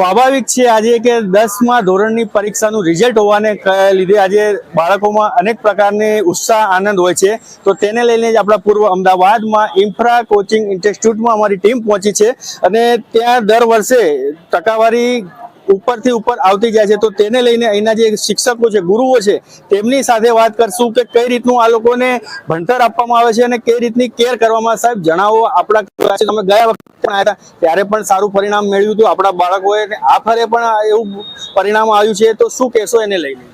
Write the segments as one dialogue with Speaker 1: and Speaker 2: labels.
Speaker 1: સ્વાભાવિક છે આજે કે દસમા ધોરણની પરીક્ષાનું રિઝલ્ટ હોવાને લીધે આજે બાળકોમાં અનેક પ્રકારની ઉત્સાહ, આનંદ હોય છે. તો તેને લઈને જ આપણા પૂર્વ અમદાવાદમાં ઇન્ફ્રા કોચિંગ ઇન્સ્ટિટ્યૂટમાં અમારી ટીમ પહોંચી છે. અને ત્યાં દર વર્ષે ટકાવારી ઉપરથી ઉપર આવતી જાય છે, તો તેને લઈને અહીંના જે શિક્ષકો છે, ગુરુઓ છે, તેમની સાથે વાત કરશું કે કઈ રીતનું આ લોકોને ભણતર આપવામાં આવે છે અને કઈ રીતની કેર કરવામાં સાહેબ, જણાવો આપણા તમે ગયા વખતે પણ હતા, ત્યારે પણ સારું પરિણામ મેળવ્યું હતું. આપણા બાળકોએ આ ફરે પણ એવું પરિણામ આવ્યું છે, તો શું કહેશો એને લઈને?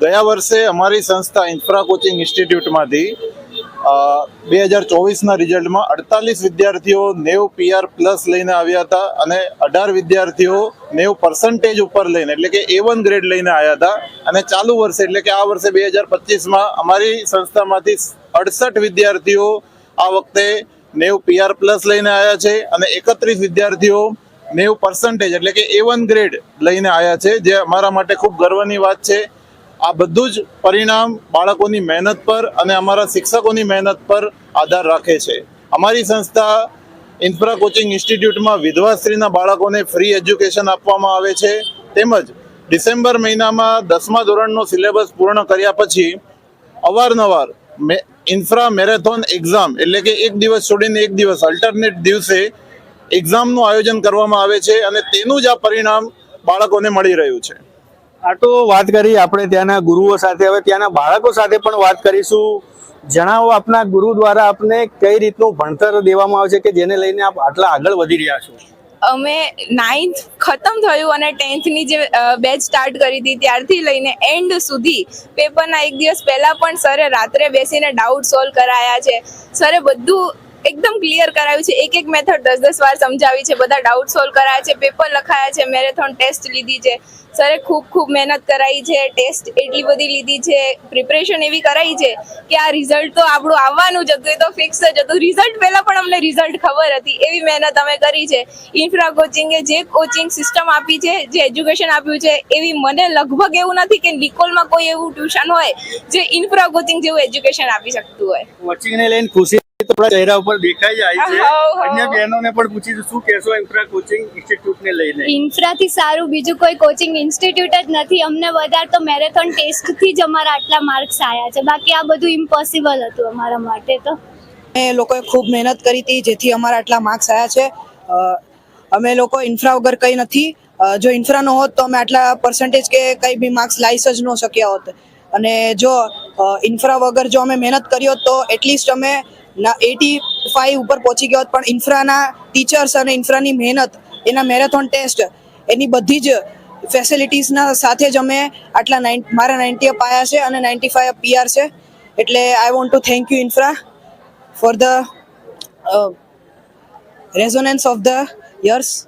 Speaker 2: ગયા વર્ષે અમારી સંસ્થા ઇન્ફ્રા કોચિંગ ઇન્સ્ટિટ્યૂટમાંથી બે હજાર ચોવીસના રિઝલ્ટમાં અડતાલીસ વિદ્યાર્થીઓ નેવું પીઆર પ્લસ લઈને આવ્યા હતા અને અઢાર વિદ્યાર્થીઓ નેવું પર્સન્ટેજ ઉપર લઈને, એટલે કે એ વન ગ્રેડ લઈને આવ્યા હતા. અને ચાલુ વર્ષે, એટલે કે આ વર્ષે બે હજાર પચીસમાં અમારી સંસ્થામાંથી અડસઠ વિદ્યાર્થીઓ આ વખતે નેવું પીઆર પ્લસ લઈને આવ્યા છે અને એકત્રીસ વિદ્યાર્થીઓ નેવું પર્સન્ટેજ, એટલે કે એ વન ગ્રેડ લઈને આવ્યા છે, જે અમારા માટે ખૂબ ગર્વની વાત છે. આ બધું જ પરિણામ બાળકોની મહેનત પર અને અમારા શિક્ષકોની મહેનત પર આધાર રાખે છે. અમારી સંસ્થા ઇન્ફ્રા કોચિંગ ઇન્સ્ટિટ્યૂટમાં વિધવાશ્રીના બાળકોને ફ્રી એજ્યુકેશન આપવામાં આવે છે. તેમજ ડિસેમ્બર મહિનામાં દસમા ધોરણનો સિલેબસ પૂર્ણ કર્યા પછી અવારનવાર ઇન્ફ્રા મેરેથોન એક્ઝામ એટલે કે એક દિવસ છોડીને એક દિવસ અલ્ટરનેટ દિવસે એક્ઝામનું આયોજન કરવામાં આવે છે અને તેનું જ આ પરિણામ બાળકોને મળી રહ્યું છે.
Speaker 1: આ તો વાત કરી આપણે ત્યાંના ગુરુઓ સાથે, હવે ત્યાંના બાળકો સાથે પણ વાત કરીશું. જણાવો આપના ગુરુ દ્વારા આપને કઈ રીતનું ભણતર દેવામાં આવે છે કે જેને લઈને આપ આટલા આગળ વધી રહ્યા છો?
Speaker 3: અમે નાઇન્થ ખતમ થયું અને ટેન્થની જે બેચ સ્ટાર્ટ કરી હતી, ત્યારથી લઈને એન્ડ સુધી પેપરના એક દિવસ પહેલાં પણ સરે રાત્રે બેસીને ડાઉટ સોલ્વ કરાયા છે. સરે બધું એકદમ ક્લિયર કરાવ્યું છે. એક એક મેથડ દસ દસ વાર સમજાવી છે. બધા ડાઉટ સોલ્વ કરાયા છે. પેપર લખાયા છે. મેરેથોન ટેસ્ટ લીધી છે. સરે ખૂબ ખૂબ મહેનત કરાવી છે. ટેસ્ટ એટલી બધી લીધી છે. પ્રિપરેશન એવી કરાવી છે કે આ રિઝલ્ટ તો આપણું આવવાનું જ હતું. એ તો ફિક્સ જ હતું. રિઝલ્ટ પહેલાં પણ અમને રિઝલ્ટ ખબર હતી. એવી મહેનત અમે કરી છે. ઇન્ફ્રા કોચિંગે જે કોચિંગ સિસ્ટમ આપી છે, જે એજ્યુકેશન આપ્યું છે, એવી મને લગભગ એવું નથી કે નિકોલમાં કોઈ એવું ટ્યુશન હોય જે ઇન્ફ્રા કોચિંગ જેવું એજ્યુકેશન આપી શકતું હોય.
Speaker 1: કોચિંગને લઈને ખુશી આપણા ચહેરા ઉપર દેખાઈ જાય છે. અન્ય બહેનોને પણ પૂછીશું શું કહેશો ઇન્ફ્રા કોચિંગ ઇન્સ્ટિટ્યૂટને લઈને?
Speaker 4: ઇન્ફ્રાથી સારું બીજું કોઈ કોચિંગ ઇન્સ્ટિટ્યૂટ જ નથી. અમને વધારે તો મેરેથોન ટેસ્ટથી જ અમારા આટલા માર્ક્સ આવ્યા છે. બાકી આ બધું ઇમ્પોસિબલ હતું અમારા માટે તો.
Speaker 5: અમે લોકોએ ખૂબ મહેનત કરી હતી જેથી અમારા આટલા માર્ક્સ આવ્યા છે. અમે લોકો ઇન્ફ્રા વગર કંઈ નથી. જો ઇન્ફ્રા ન હોત તો અમે આટલા પર્સન્ટેજ કે કંઈ બી માર્ક્સ લાવી જ ન શક્યા હોત. અને જો ઇન્ફ્રા વગર જો અમે મહેનત કરી હોત તો એટલીસ્ટ અમે એટી ફાઈવ ઉપર પહોંચી ગયા હોત પણ ઇન્ફ્રાના ટીચર્સ અને ઇન્ફ્રાની મહેનત એના મેરેથોન ટેસ્ટ એની બધી જ ફેસિલિટીઝના સાથે જ અમે આટલા નાઇન મારા નાઇન્ટી અપ આવ્યા છે અને નાઇન્ટી ફાઈવ પીઆર છે એટલે I want to thank you Infra for the uh, resonance of the years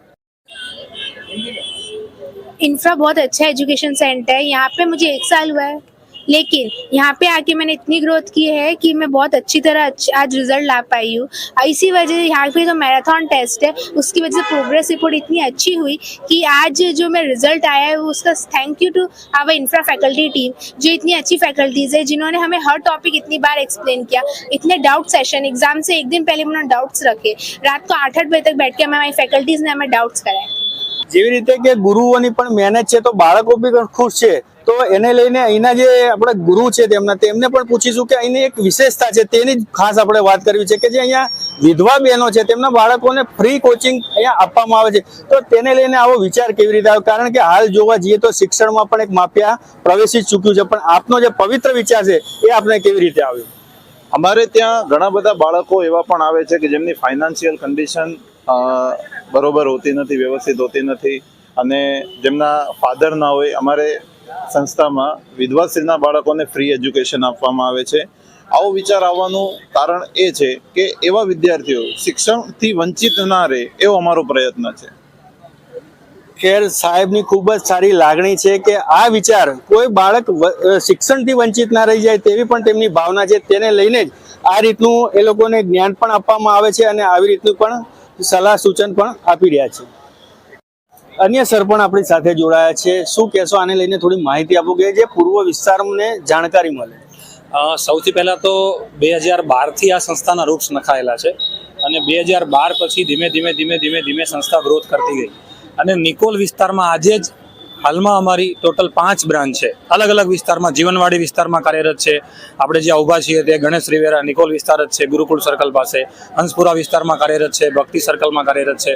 Speaker 6: Infra बहुत अच्छा एजुकेशन सेंटर है यहाँ पे मुझे एक साल हुआ है लेकिन यहाँ पे आके मैंने इतनी ग्रोथ की है कि मैं बहुत अच्छी तरह अच्छ- आज रिजल्ट ला पाई हूँ और इसी वजह से यहाँ पे जो मैराथन टेस्ट है उसकी वजह से प्रोग्रेस रिपोर्ट इतनी अच्छी हुई कि आज जो मैं रिजल्ट आया है वो उसका thank you to our Infra faculty team जो इतनी अच्छी फैकल्टीज है जिन्होंने हमें हर टॉपिक इतनी बार एक्सप्लेन किया इतने डाउट सेशन एग्जाम से एक दिन पहले उन्होंने डाउट्स रखे रात को आठ आठ बजे तक बैठ के हमें हमारी फैकल्टीज ने हमें डाउट्स कराए
Speaker 1: જેવી રીતે કે ગુરુઓની પણ મહેનત છે તો બાળકો બી પણ ખુશ છે તો એને લઈને અહીંના જે આપણા ગુરુ છે તેમના, તેમને પણ પૂછીશું કે અહીંની એક વિશેષતા છે, તેની ખાસ આપણે વાત કરવી છે કે જે અહીંયા વિધવા બહેનો છે, તેમના બાળકોને ફ્રી કોચિંગ અહીંયા આપવામાં આવે છે. તો તેને લઈને આવો વિચાર કેવી રીતે આવ્યો? કારણ કે હાલ જોવા જઈએ તો શિક્ષણમાં પણ એક માફિયા પ્રવેશી ચૂક્યું છે, પણ આપનો જે પવિત્ર વિચાર છે એ આપણે કેવી રીતે આવ્યો?
Speaker 2: અમારે ત્યાં ઘણા બધા બાળકો એવા પણ આવે છે કે જેમની ફાઇનાન્શિયલ કન્ડિશન બરોબર હોતી નથી, વ્યવસ્થિત હોતી નથી અને જેમના ફાધર ના હોય, અમારે સંસ્થામાં વિધવાશ્રીના બાળકોને ફ્રી એજ્યુકેશન આપવામાં આવે છે. આવો વિચાર આવવાનું કારણ એ છે કે એવા વિદ્યાર્થીઓ શિક્ષણથી વંચિત ના રહે એવો અમારો પ્રયત્ન છે.
Speaker 1: ખેર સાહેબની ખૂબ જ સારી લાગણી છે કે આ વિચાર કોઈ બાળક શિક્ષણથી વંચિત ના રહી જાય તેવી પણ તેમની ભાવના છે. તેને લઈને જ આ રીતનું એ લોકોને જ્ઞાન પણ આપવામાં આવે છે અને આવી રીતનું પણ સલાહ સૂચન પણ આપી રહ્યા છે. અન્ય સર પણ આપણી સાથે જોડાયા છે. શું કહેશો? આને લઈને થોડી માહિતી આપો કે જે પૂર્વ વિસ્તારને જાણકારી મળે.
Speaker 7: સૌથી પહેલાં તો બે હજાર બારથી આ સંસ્થાના રૂટ્સ નખાયેલા છે અને બે હજાર બાર પછી ધીમે ધીમે ધીમે ધીમે ધીમે સંસ્થા ગ્રોથ કરતી ગઈ. અને નિકોલ વિસ્તારમાં આજે જ હાલમાં અમારી ટોટલ પાંચ બ્રાન્ચ છે. અલગ અલગ વિસ્તારમાં, જીવનવાડી વિસ્તારમાં કાર્યરત છે. આપણે જ્યાં ઊભા છીએ તે ગણેશ રિવેરા નિકોલ વિસ્તાર જ છે, ગુરુકુળ સર્કલ પાસે. હંસપુરા વિસ્તારમાં કાર્યરત છે, ભક્તિ સર્કલમાં કાર્યરત છે.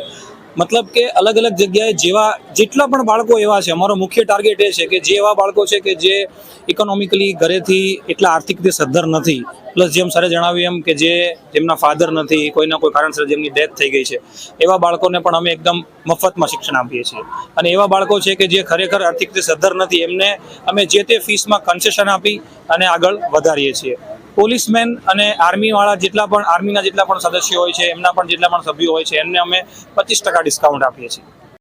Speaker 7: મતલબ કે અલગ અલગ જગ્યાએ જેવા જેટલા પણ બાળકો એવા છે, અમારો મુખ્ય ટાર્ગેટ એ છે કે જે એવા બાળકો છે કે જે ઇકોનોમિકલી ઘરેથી એટલા આર્થિક રીતે સદ્ધર નથી. પ્લસ જેમ સરે જણાવ્યું એમ કે જે જેમના ફાધર નથી, કોઈના કોઈ કારણસર જેમની ડેથ થઈ ગઈ છે, એવા બાળકોને પણ અમે એકદમ મફતમાં શિક્ષણ આપીએ છીએ. અને એવા બાળકો છે કે જે ખરેખર આર્થિક રીતે સદ્ધર નથી, એમને અમે જે તે ફીસમાં કન્સેશન આપી અને આગળ વધારીએ છીએ. પોલીસમેન અને આર્મી વાળા જેટલા પણ, આર્મીના જેટલા પણ સદસ્યો હોય છે, એમના પણ જેટલા પણ સભ્યો હોય છે, એમને અમે પચીસ ટકા ડિસ્કાઉન્ટ આપીએ છીએ.